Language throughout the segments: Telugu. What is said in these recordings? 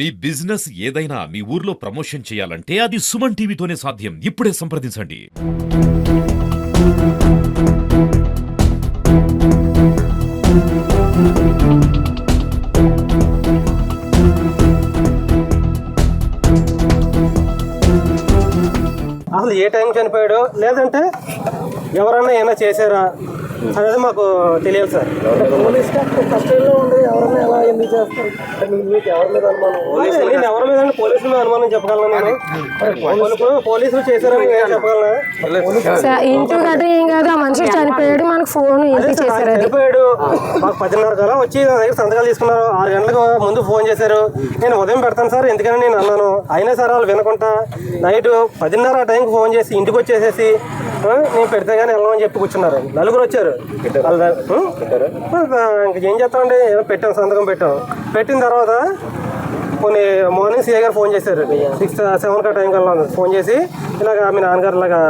మీ బిజినెస్ ఏదైనా మీ ఊర్లో ప్రమోషన్ చేయాలంటే అది సుమన్ టీవీతోనే సాధ్యం. ఇప్పుడే సంప్రదించండి. అసలు ఏ టైం చనిపోయాడో? లేదంటే ఎవరన్నా ఏమైనా చేశారా? అనేది మాకు తెలియదు సార్. పోలీస్ కస్టడీలో ఉండి ఎవరైనా ఎలా ఎందుకు చేస్తారు? అంటే మీ- మీకు ఎవరి మీద అనుమానం? నేను ఎవరి మీద పోలీసుల మీద అనుమానం చెప్పగలను నేను. పోలీసులు పోలీసులు చేశారని నేను చెప్పగలను. స- ఇంటూ గట్ట ఏం కాదు ఆ మనిషి చనిపోయాడు మనకు ఫోన్ అదే సార్, చేశారు అది? చనిపోయాడు. మాకు పదిన్నర కల్లా వచ్చి నా దగ్గర సంతకాలు తీసుకున్నారు. ఆరు గంటలకు ముందు ఫోన్ చేశారు. నేను ఉదయం పెడతాను సార్ ఎందుకని నేను అన్నాను. అయినా సార్ వాళ్ళు వినకుండా నైట్ పదిన్నర ఆ టైంకి ఫోన్ చేసి ఇంటికి వచ్చేసేసి నేను పెడితే కానీ వెళ్ళమని చెప్పి కూర్చున్నారు. నలుగురు వచ్చారు. ఉం? ఇంక ఏం చేస్తామండి? ఏదో పెట్టాం సంతకం పెట్టాం. పెట్టిన తర్వాత కొన్ని మార్నింగ్ సీఏ గారు ఫోన్ చేశారు. సిక్స్ సెవెన్ కా టైం కల్లా ఫోన్ చేసి ఇలాగ మీ నాన్నగారు ఇలాగా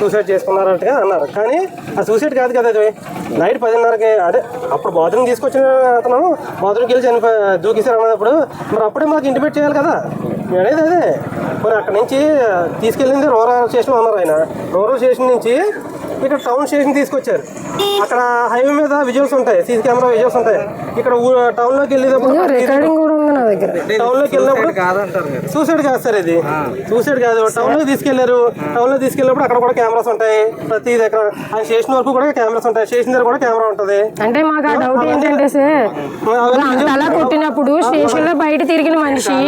సూసైడ్ చేసుకున్నారంటగా అన్నారు. కానీ ఆ సూసైడ్ కాదు కదా అది నైట్ పదిన్నరకి అదే అప్పుడు బాత్రూమ్ తీసుకొచ్చిన అతను బాత్రూమ్కి వెళ్ళి చనిపోయి దూకేశారు అన్నప్పుడు. మరి అప్పుడే మాకు ఇంటిమేట్ చేయాలి కదా. అనేది అదే. మరి అక్కడ నుంచి తీసుకెళ్ళింది రూరల్ స్టేషన్ అన్నారు ఆయన. రూరల్ స్టేషన్ నుంచి ఇక్కడ టౌన్ స్టేషన్ తీసుకొచ్చారు. అక్కడ హైవే మీద విజువల్స్ ఉంటాయి సీసీ కెమెరా విజువల్స్ ఉంటాయి. ఇక్కడ ఊ- టౌన్లోకి వెళ్ళేటప్పుడు రికార్డింగ్ కూడా ఉంది నా దగ్గర. టౌన్లోకి వెళ్ళినప్పుడు సూసైడ్ కాదు సార్ ఇది. సూసైడ్ కాదు. టౌన్లో తీసుకెళ్ళారు. టౌన్లో తీసుకెళ్ళినప్పుడు అక్కడ కూడా కెమెరాస్ ఉంటాయి. ప్రతి దగ్గర ఆ స్టేషన్ వరకు కూడా కెమెరాస్ ఉంటాయి. స్టేషన్ దగ్గర కూడా కెమెరా ఉంటది. అంటే మాకు ఆ డౌట్ ఏంటంటే సార్ అంతలా కొట్టినప్పుడు స్టేషన్లో బయట తిరిగిన మనిషి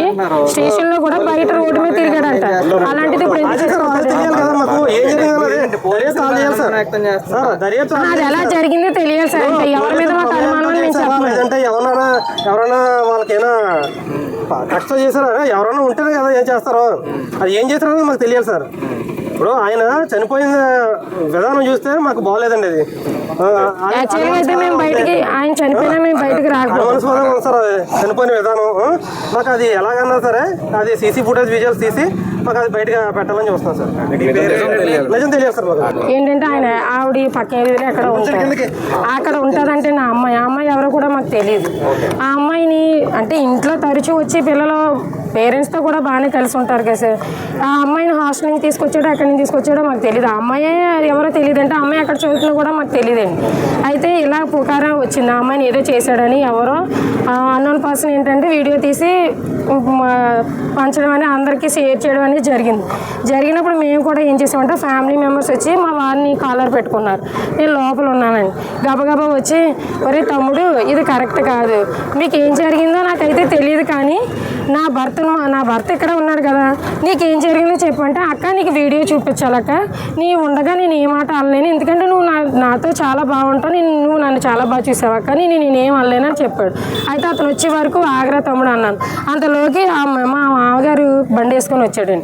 స్టేషన్లో కూడా బయట రోడ్డు మీద తిరిగాడంట. అలాంటిది ఇప్పుడు ఏం జరిగింది అది ఎలా జరిగిందో తెలియాలి సార్. ఎవరి మీద మాకు అనుమానం చెప్పలేదు ఎవరైనా ఎవరైనా వాళ్ళకైనా కష్ట చేశారా? ఎవరైనా ఉంటేనే కదా ఏం చేస్తారో? అది ఏం చేస్తారో మాకు తెలియాలి సార్. ఇప్పుడు ఆయన చనిపోయిన విధానం చూస్తే మాకు బాగోలేదండి అది. చనిపోయినా విధానం? మాకు అది ఎలాగన్నా సరే అది సీసీ ఫుటేజ్ విజువల్స్ తీసి మాకు అది బయటగా పెట్టాలని చూస్తున్నాం సార్. నిజం తెలియదు సార్ మాకు. ఏంటంటే ఆయన ఆవిడ పక్క ఎదురు అక్కడ ఉంటారు? అక్కడ ఉంటుందంటే నా అమ్మాయి. ఆ అమ్మాయి ఎవరో కూడా మాకు తెలియదు. ఆ అమ్మాయిని అంటే ఇంట్లో తరచూ వచ్చి పిల్లలు పేరెంట్స్తో కూడా బాగానే కలిసి ఉంటారు కదా సార్. ఆ అమ్మాయిని హాస్టల్ నుంచి తీసుకొచ్చాడో ఎక్కడి నుంచి తీసుకొచ్చాడో మాకు తెలియదు ఆ అమ్మాయి ఎవరో తెలియదు అంటే అమ్మాయి అక్కడ చదువుతున్నా కూడా మాకు తెలియదండి అయితే ఇలా పుకారం వచ్చింది. ఆ అమ్మాయిని ఏదో చేశాడని ఎవరో అన్నోన్ పర్సన్ ఏంటంటే వీడియో తీసి పంచడం అని అందరికీ షేర్ చేయడం అనేది జరిగింది. జరిగినప్పుడు మేము కూడా ఏం చేసామంటే ఫ్యామిలీ మెంబర్స్ వచ్చి మా వారిని కాలర్ పెట్టుకున్నారు. నేను లోపల ఉన్నానండి. గబగబా వచ్చి ఒరే తమ్ముడు ఇది కరెక్ట్ కాదు. మీకు ఏం జరిగిందో నాకైతే తెలియదు కానీ నా భర్తను నా భర్త ఇక్కడ ఉన్నాడు కదా నీకేం జరిగిందో చెప్పంటే అక్క నీకు వీడియో చూపించాలక్క నీ ఉండగా నేను ఏ మాట అనలేను ఎందుకంటే నువ్వు నా నాతో చాలా బాగుంటావు. నేను నువ్వు నన్ను చాలా బాగా చూసావు అక్క. నేను నేనేం అనలేను అని చెప్పాడు. అయితే అతను వచ్చే వరకు ఆగ్రా తమ్ముడు అన్నాను. అంతలోకి ఆ మా మా మామగారు బండి వేసుకొని వచ్చాడండి.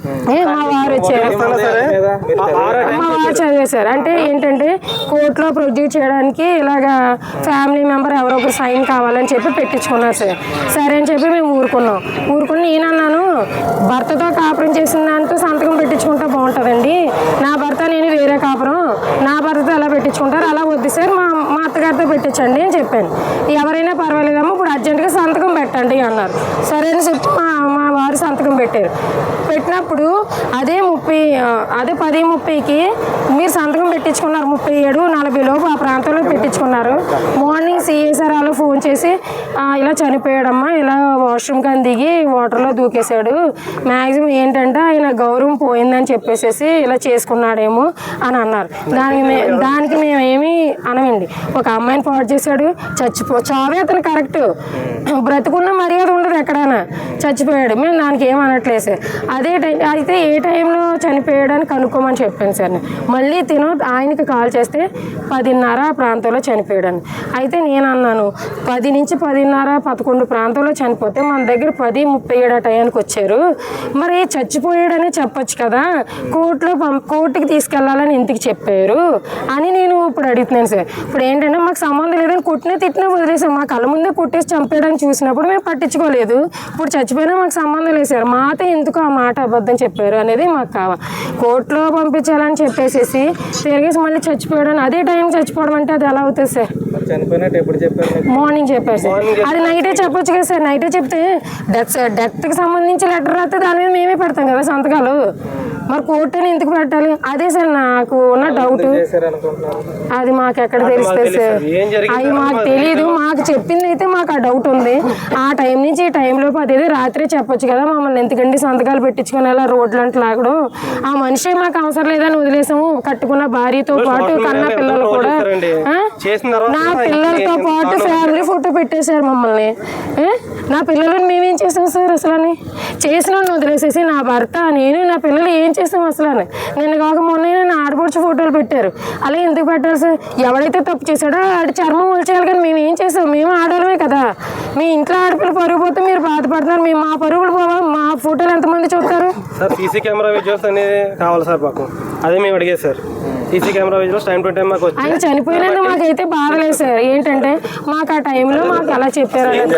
మా వారు వచ్చారు. వస్తానా సరే? ఆ- ఆరు మా వారు చదివేశారు. అంటే ఏంటంటే కోర్టులో ప్రొడ్యూస్ చేయడానికి ఇలాగా ఫ్యామిలీ మెంబర్ ఎవరో ఒకరు సైన్ కావాలని చెప్పి పెట్టించుకున్నారు సార్. సరే అని చెప్పి మేము ఊరుకున్నాం. ఊరుకుని నేను అన్నాను భర్తతో కాపురం చేసిన దాంతో సంతకం పెట్టించుకుంటే బాగుంటుందండి. నా భర్త నేను వేరే కాపురం. నా భర్తతో ఎలా పెట్టించుకుంటారు అలా వద్దు సార్. మా మా అత్తగారితో పెట్టించండి అని చెప్పాను. ఎవరైనా పర్వాలేదమ్మా అర్జెంటుగా సంతకం పెట్టండి అన్నారు. సరే అని చెప్పి మా మా వారు సంతకం పెట్టారు. పెట్టినప్పుడు అదే ముప్పై అదే పది ముప్పైకి మీరు సంతకం పెట్టించుకున్నారు ముప్పై ఏడు నలభై లోపు ఆ ప్రాంతంలో పెట్టించుకున్నారు. మార్నింగ్ సిఎస్ఆర్ వాళ్ళు ఫోన్ చేసి ఇలా చనిపోయాడమ్మా ఇలా వాష్రూమ్ కానీ దిగి వాటర్లో దూకేశాడు. మ్యాక్సిమం ఏంటంటే ఆయన గౌరవం పోయిందని చెప్పేసి ఇలా చేసుకున్నాడేమో అని అన్నారు. దానికి మే దానికి మేమేమి అనమండి. ఒక అమ్మాయిని పాడు చేశాడు చచ్చిపో చావే అతను కరెక్ట్. బ్రతుకున్న మర్యాద ఉండదు ఎక్కడైనా. చచ్చిపోయాడు. మేము దానికి ఏం అనట్లేదు సార్. అదే టైం అయితే ఏ టైంలో చనిపోయాడని కనుక్కోమని చెప్పాను సార్. మళ్ళీ తిను ఆయనకి కాల్ చేస్తే పదిన్నర ఆ ప్రాంతంలో చనిపోయాడని. అయితే నేను అన్నాను పది నుంచి పదిన్నర పదకొండు ప్రాంతంలో చనిపోతే మన దగ్గర పది ముప్పై ఏడు ఆ టయానికి వచ్చారు. మరి చచ్చిపోయాడని చెప్పొచ్చు కదా. కోర్టులో పం కోర్టుకి తీసుకెళ్ళాలని ఇంటికి చెప్పారు అని నేను ఇప్పుడు అడుగుతున్నాను సార్. ఇప్పుడు ఏంటంటే మాకు సంబంధం లేదని కొట్టినా తిట్టినా వదిలేసాం. మా కళ్ళ ముందే కొట్టేసి చంపేయడానికి చూసినప్పుడు మేము పట్టించుకోలేదు. ఇప్పుడు చచ్చిపోయినా మాకు సంబంధం లేదు సార్. మాత ఎందుకు ఆ మాట అబద్ధం చెప్పారు అనేది మాకు కావాలి. కోర్టులో పంపించాలని చెప్పేసేసి తిరిగేసి మళ్ళీ చచ్చిపోయాడని అదే టైం చచ్చిపోవడం అంటే అది ఎలా అవుతుంది సార్? మార్నింగ్ చెప్పారు సార్. అది నైటే చెప్పొచ్చు కదా సార్. నైటే చెప్తే డెత్ డెత్కి సంబంధించి లెటర్ రాస్తే దాని మీద మేమే పెడతాం కదా సంతకాలు. మరి కోర్టు అని ఎందుకు పెట్టాలి? అదే సార్ నాకు ఉన్న డౌట్ అది మాకు ఎక్కడ తెలుస్తుంది సార్. సార్. ఏం జరిగిందో అవి మాకు తెలియదు మాకు చెప్పింది అయితే మాకు ఆ డౌట్ ఉంది. ఆ టైం నుంచి ఈ టైంలోపు అదేదో రాత్రే చెప్పొచ్చు కదా మమ్మల్ని. ఎందుకండి సంతకాలు పెట్టించుకొని అలా రోడ్లు అంటే లాగడం? ఆ మనిషి మాకు అవసరం లేదని వదిలేసాము. కట్టుకున్న భార్యతో పాటు కన్న పిల్లలు కూడా నా పిల్లలతో పాటు ఫ్యామిలీ ఫోటో పెట్టేశారు మమ్మల్ని? నా పిల్లలను మేమేం చేసాం సార్ అసలు అని చేసిన వదిలేసేసి నా భర్త నేను నా పిల్లలు ఏం చేసాం అసలు అని నిన్న కాక మొన్న నా ఆడపడుచు ఫోటోలు పెట్టారు. అలా ఎందుకు పెట్టారు సార్? ఎవడైతే తప్పు చేశాడో ఆడి చర్మం ఒలిచేయాలి కానీ మేము ఏం చేసాం? మేము ఆడవాళ్ళమే కదా. మీ ఇంట్లో ఆడపిల్ల పరుగు పోతే మీరు బాధపడుతున్నారు మేము మా పరుగులు పోవా? మా ఫోటోలు ఎంతమంది చూస్తారు? సార్ సీసీ కెమెరా విజువల్స్ అనేది కావాలి సార్ మాకు. అదే మేము అడిగేది sir. CC camera visuals time to time మాకు వచ్చి ఆయన చనిపోయినందుకు మాకైతే బాధలేదు సార్. ఏంటంటే మాకు ఆ టైంలో మాకు ఎలా చెప్పారు అనేది